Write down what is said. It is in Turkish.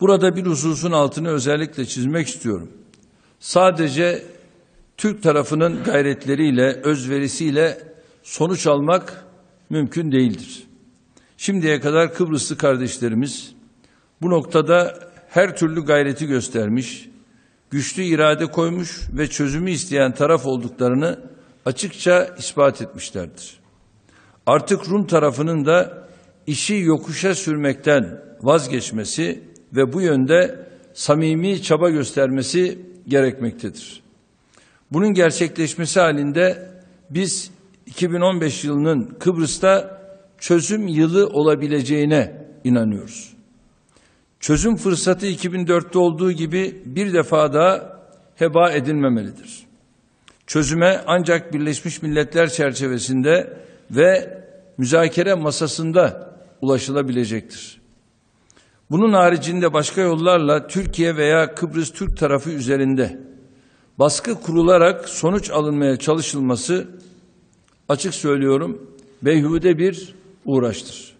Burada bir hususun altını özellikle çizmek istiyorum. Sadece Türk tarafının gayretleriyle, özverisiyle sonuç almak mümkün değildir. Şimdiye kadar Kıbrıslı kardeşlerimiz bu noktada her türlü gayreti göstermiş, güçlü irade koymuş ve çözümü isteyen taraf olduklarını açıkça ispat etmişlerdir. Artık Rum tarafının da işi yokuşa sürmekten vazgeçmesi ve bu yönde samimi çaba göstermesi gerekmektedir. Bunun gerçekleşmesi halinde biz 2015 yılının Kıbrıs'ta çözüm yılı olabileceğine inanıyoruz. Çözüm fırsatı 2004'te olduğu gibi bir defa daha heba edilmemelidir. Çözüme ancak Birleşmiş Milletler çerçevesinde ve müzakere masasında ulaşılabilecektir. Bunun haricinde başka yollarla Türkiye veya Kıbrıs Türk tarafı üzerinde baskı kurularak sonuç alınmaya çalışılması açık söylüyorum beyhude bir uğraştır.